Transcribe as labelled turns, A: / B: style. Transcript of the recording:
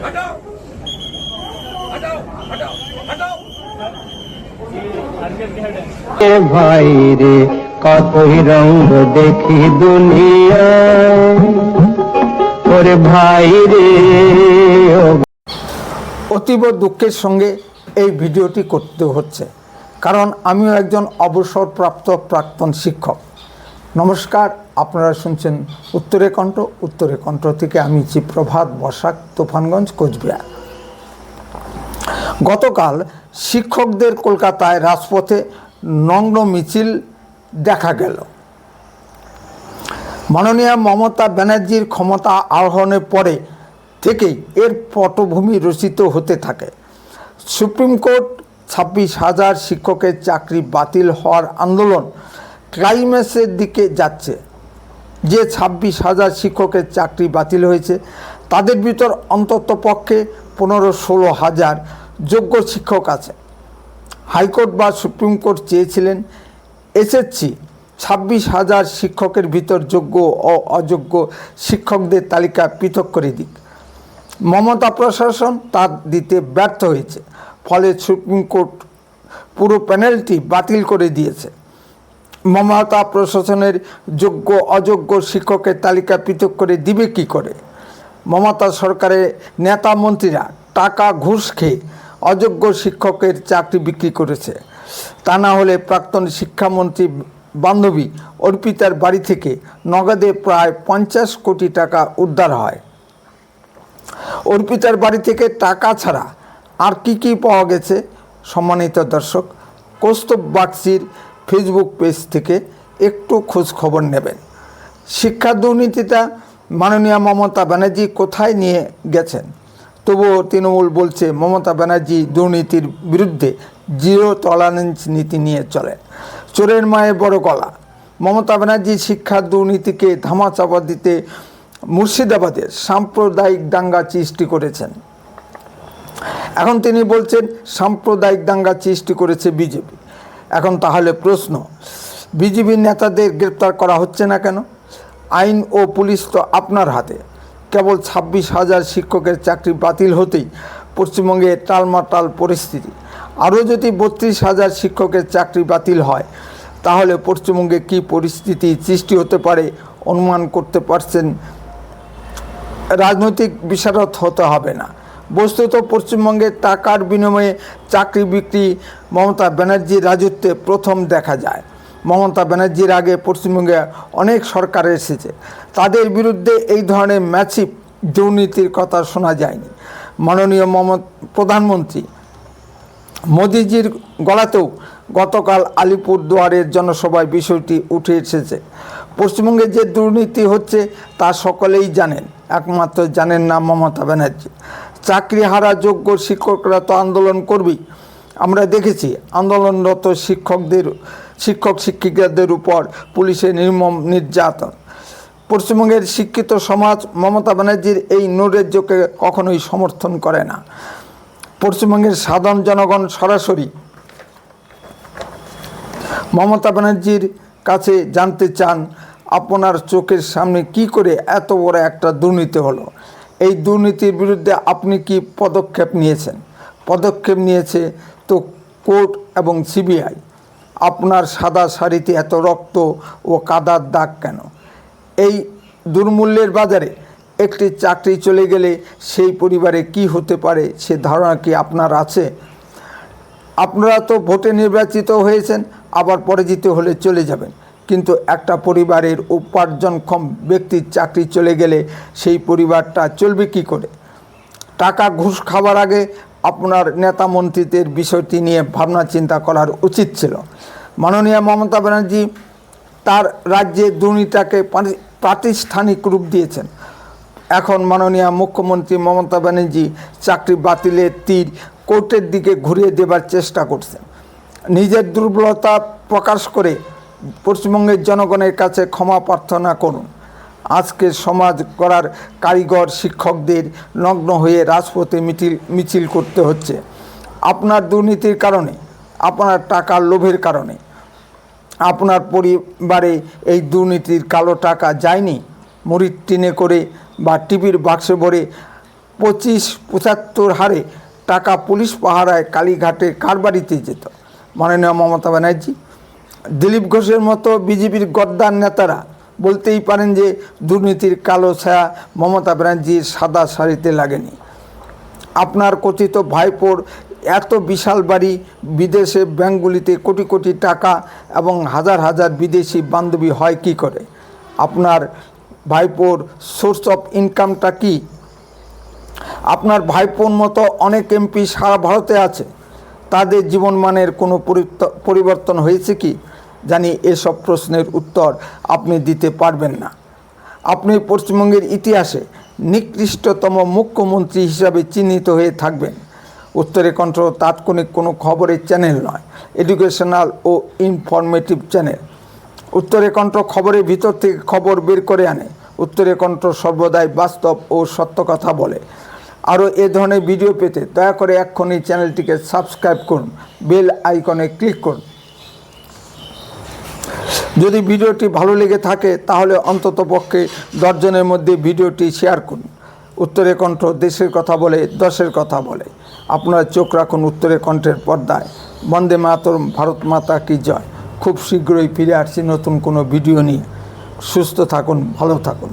A: ভাইরে हटाओ हटाओ দেখি দুনিয়া ওরে ভাই
B: অতীব দুঃখের সঙ্গে এই ভিডিওটি করতে হচ্ছে কারণ আমিও একজন অবসরপ্রাপ্ত প্রাক্তন শিক্ষক। নমস্কার আপনারা শুনছেন উত্তরে কণ্ঠ উত্তরে কণ্ঠ থেকে আমি চিপ্রভাত বসাক, তুফানগঞ্জ, কোচবিহার। গতকাল শিক্ষকদের কলকাতায় রাজপথে নগ্ন মিছিল দেখা গেল। মাননীয় মমতা ব্যানার্জির ক্ষমতা আরোহণের পরে থেকেই এর পটভূমি রচিত হতে থাকে। সুপ্রিম কোর্ট ছাব্বিশ হাজার শিক্ষকের চাকরি বাতিল হওয়ার আন্দোলন ক্লাইম্যাক্সের দিকে যাচ্ছে। যে ছাব্বিশ হাজার শিক্ষকের চাকরি বাতিল হয়েছে, তাদের ভিতর অন্তত পক্ষে পনেরো ষোলো হাজার যোগ্য শিক্ষক আছে। হাইকোর্ট বা সুপ্রিম কোর্ট চেয়েছিলেন এসএসসি ছাব্বিশ হাজার শিক্ষকের ভিতর যোগ্য ও অযোগ্য শিক্ষকদের তালিকা পৃথক করে দিক। মমতা প্রশাসন তা দিতে ব্যর্থ হয়েছে, ফলে সুপ্রিম কোর্ট পুরো প্যানেলটি বাতিল করে দিয়েছে। মমতা প্রশাসনের যোগ্য, অযোগ্য শিক্ষকের তালিকা পৃথক করে দিবে কি করে? মমতা সরকারের নেতা মন্ত্রীরা টাকা ঘুষ খেয়ে অযোগ্য শিক্ষকের চাকরি বিক্রি করেছে। তা না হলে প্রাক্তন শিক্ষামন্ত্রী বান্ধবী অর্পিতার বাড়ি থেকে নগদে প্রায় পঞ্চাশ কোটি টাকা উদ্ধার হয়। অর্পিতার বাড়ি থেকে টাকা ছাড়া আর কি কি পাওয়া গেছে? সম্মানিত দর্শক কৌস্তব বাগচির ফেসবুক পেজ থেকে একটু খোঁজ খবর নেবেন। শিক্ষা দুর্নীতিটা মাননীয় মমতা ব্যানার্জি কোথায় নিয়ে গেছেন? তবুও তৃণমূল বলছে মমতা ব্যানার্জি দুর্নীতির বিরুদ্ধে জিরো টলারেন্স নীতি নিয়ে চলেন। চোরের মায়ের বড় গলা। মমতা ব্যানার্জি শিক্ষা দুর্নীতিকে ধামাচাপা দিতে মুর্শিদাবাদে সাম্প্রদায়িক দাঙ্গা সৃষ্টি করেছেন। এখন তিনি বলছেন সাম্প্রদায়িক দাঙ্গা সৃষ্টি করেছে বিজেপি। এখন তাহলে প্রশ্ন বিজেপির নেতাদের গ্রেপ্তার করা হচ্ছে না কেন? আইন ও পুলিশ তো আপনার হাতে। কেবল ছাব্বিশ হাজার শিক্ষকের চাকরি বাতিল হতেই পশ্চিমবঙ্গে টালমাটাল পরিস্থিতি। আরও যদি বত্রিশ হাজার শিক্ষকের চাকরি বাতিল হয়, তাহলে পশ্চিমবঙ্গে কী পরিস্থিতি সৃষ্টি হতে পারে, অনুমান করতে পারছেন? রাজনৈতিক বিশারদ হতে হবে না। বস্তুত পশ্চিমবঙ্গে টাকার বিনিময়ে চাকরি বিক্রি মমতা ব্যানার্জির রাজত্বে প্রথম দেখা যায়। মমতা ব্যানার্জির আগে পশ্চিমবঙ্গে অনেক সরকার এসেছে। তাদের বিরুদ্ধে এই ধরনের ম্যাসিভ দুর্নীতির কথা শোনা যায়নি। মাননীয় মম প্রধানমন্ত্রী মোদিজির গলাতেও গতকাল আলিপুর দুয়ারের জনসভায় বিষয়টি উঠে এসেছে। পশ্চিমবঙ্গে যে দুর্নীতি হচ্ছে তা সকলেই জানেন। একমাত্র জানেন না মমতা ব্যানার্জি। চাকরি হারা যোগ্য শিক্ষকরা তো আন্দোলন করবেই। আমরা দেখেছি আন্দোলনরত শিক্ষকদের, শিক্ষক শিক্ষিকাদের উপর পুলিশের নির্মম নির্যাতন। পশ্চিমবঙ্গের শিক্ষিত সমাজ মমতা ব্যানার্জির এই নৈরাজ্যকে কখনোই সমর্থন করে না। পশ্চিমবঙ্গের সাধারণ জনগণ সরাসরি মমতা ব্যানার্জির কাছে জানতে চান, আপনার চোখের সামনে কি করে এত বড় একটা দুর্নীতি হলো? এই দুর্নীতির বিরুদ্ধে আপনি কি পদক্ষেপ নিয়েছেন? পদক্ষেপ নিয়েছে তো কোর্ট এবং সিবিআই। আপনার সাদা শাড়িতে এত রক্ত ও কাদার দাগ কেন? এই দুর্মূল্যের বাজারে একটি চাকরি চলে গেলে সেই পরিবারে কি হতে পারে সে ধারণা কি আপনার আছে? আপনারা তো ভোটে নির্বাচিত হয়েছেন, আবার পরাজিত হলে চলে যাবেন। কিন্তু একটা পরিবারের উপার্জনক্ষম ব্যক্তির চাকরি চলে গেলে সেই পরিবারটা চলবে কি করে? টাকা ঘুষ খাবার আগে আপনার নেতা মন্ত্রীদের বিষয়টি নিয়ে ভাবনা চিন্তা করার উচিত ছিল। মাননীয় মমতা ব্যানার্জি তার রাজ্যে দুর্নীতিটাকে প্রাতিষ্ঠানিক রূপ দিয়েছেন। এখন মাননীয় মুখ্যমন্ত্রী মমতা ব্যানার্জি চাকরি বাতিলের তীর কোর্টের দিকে ঘুরিয়ে দেবার চেষ্টা করছেন। নিজের দুর্বলতা প্রকাশ করে পশ্চিমবঙ্গের জনগণের কাছে ক্ষমা প্রার্থনা করুন। আজকের সমাজ করার কারিগর শিক্ষকদের নগ্ন হয়ে রাজপথে মিছিল মিছিল করতে হচ্ছে। আপনার দুর্নীতির কারণে, আপনার টাকার লোভের কারণে। আপনার পরিবারে এই দুর্নীতির কালো টাকা যায়নি। মুড়ির টিনে করে বা টিভির বাক্সে ভরে পঁচিশ পঁচাত্তর হারে টাকা পুলিশ পাহারায় কালীঘাটে কারবারিতে যেত। মাননীয় মমতা ব্যানার্জি দিলীপ ঘোষের মতো বিজেপির গদ্দার নেতারা বলতেই পারেন যে দুর্নীতির কালো ছায়া মমতা ব্যানার্জির সাদা শাড়িতে লাগেনি। আপনার কথিত ভাইপোর এত বিশাল বাড়ি বিদেশে ব্যাঙ্কগুলিতে কোটি কোটি টাকা এবং হাজার হাজার বিদেশি বান্ধবী হয় কি করে? আপনার ভাইপোর সোর্স অফ ইনকামটা কি? আপনার ভাইপোর মতো অনেক এমপি সারা ভারতে আছে। তাদের জীবনমানের কোনো পরিবর্তন হয়েছে কি? জানি এসব প্রশ্নের উত্তর আপনি দিতে পারবেন না। আপনি পশ্চিমবঙ্গের ইতিহাসে নিকৃষ্টতম মুখ্যমন্ত্রী হিসাবে চিহ্নিত হয়ে থাকবেন। উত্তরে কণ্ঠ তাৎক্ষণিক কোনো খবরের চ্যানেল নয়, এডুকেশনাল ও ইনফরমেটিভ চ্যানেল। উত্তরে কণ্ঠ খবরের ভিতর থেকে খবর বের করে আনে। উত্তরে কণ্ঠ সর্বদাই বাস্তব ও সত্য কথা বলে। আরও এ ধরনের ভিডিও পেতে দয়া করে এক্ষুনি চ্যানেলটিকে সাবস্ক্রাইব করুন, বেল আইকনে ক্লিক করুন। যদি ভিডিওটি ভালো লেগে থাকে, তাহলে অন্তত পক্ষে দশজনের মধ্যে ভিডিওটি শেয়ার করুন। উত্তরে কণ্ঠ দেশের কথা বলে, দশের কথা বলে। আপনারা চোখ রাখুন উত্তরে কণ্ঠের পর্দায়। বন্দে মাতর ভারত মাতা কি জয়। খুব শীঘ্রই ফিরে আসছি নতুন কোনো ভিডিও নিয়ে। সুস্থ থাকুন, ভালো থাকুন।